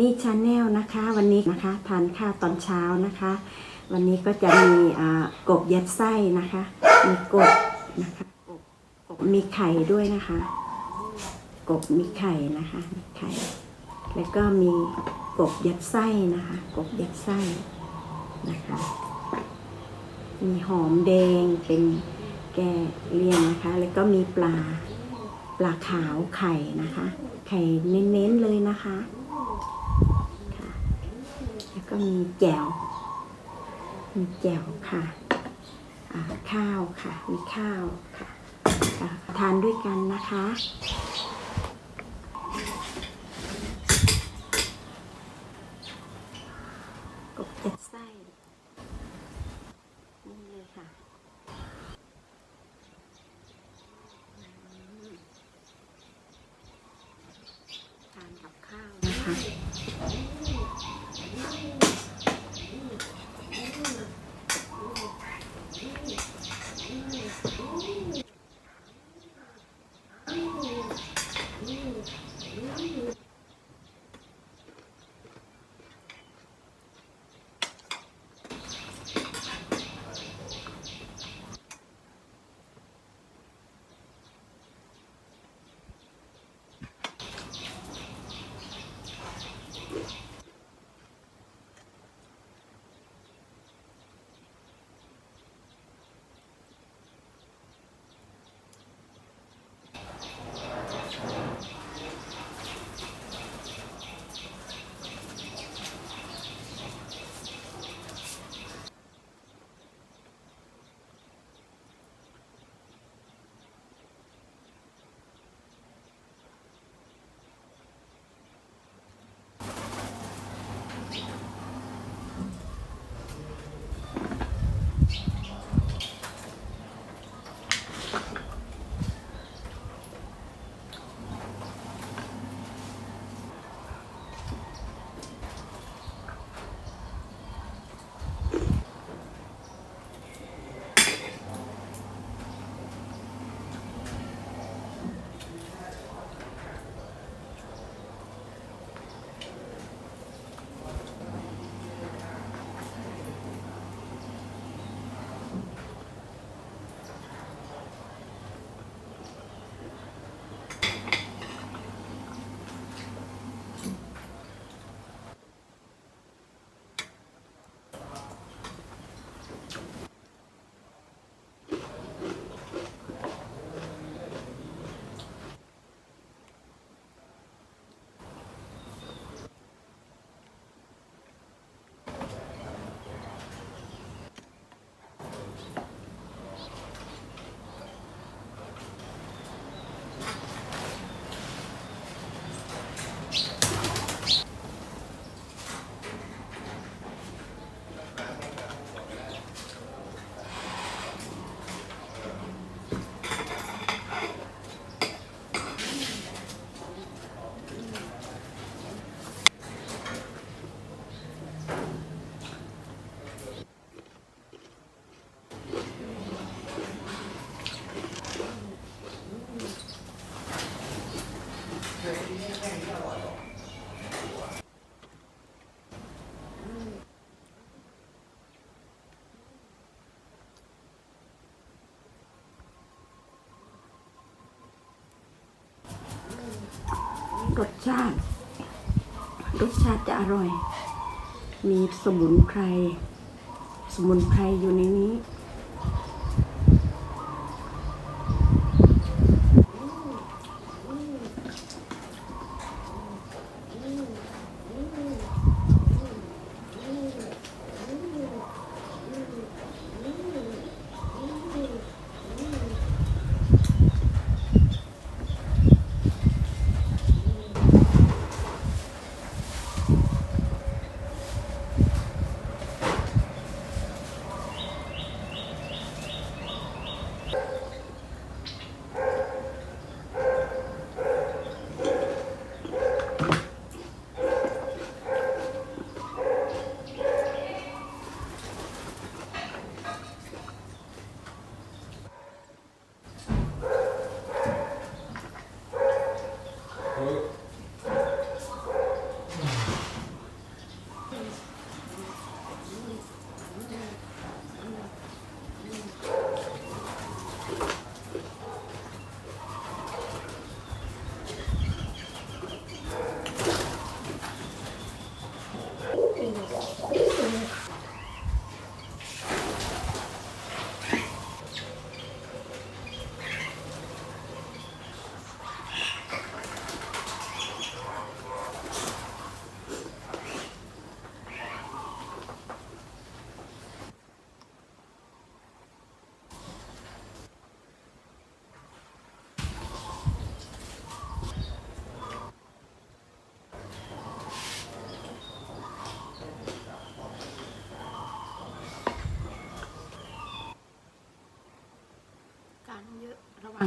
นี่ชาแนลนะคะ วันนี้นะคะทานข้าวตอนเช้านะคะ วันนี้ก็จะมีกบยัดไส้นะคะ มีกบนะคะกบกบมีไข่ด้วยนะคะ กบมีไข่นะคะมีไข่ แล้วก็มีกบยัดไส้นะคะ กบยัดไส้นะคะ มีหอมแดงเป็นแกเลียงนะคะ แล้วก็มีปลาปลาขาวไข่นะคะ ไข่เน้นๆเลยนะคะ ก็มีแจ่ว มีแจ่วค่ะข้าวค่ะ มีข้าวค่ะ ทานด้วยกันนะคะ รสชาติ รสชาติจะอร่อย มีสมุนไพร สมุนไพรอยู่ในนี้ Foi.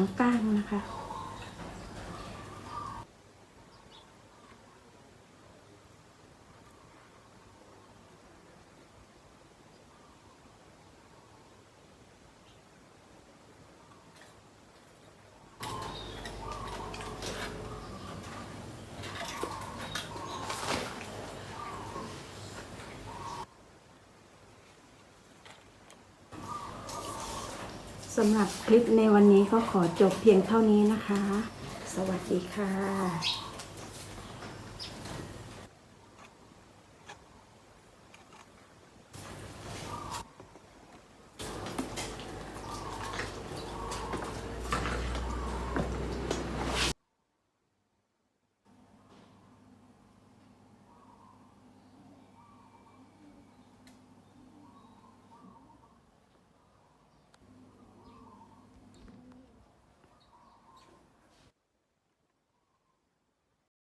งก้างนะคะ สำหรับคลิปในวันนี้ก็ขอจบเพียงเท่านี้นะคะ สวัสดีค่ะ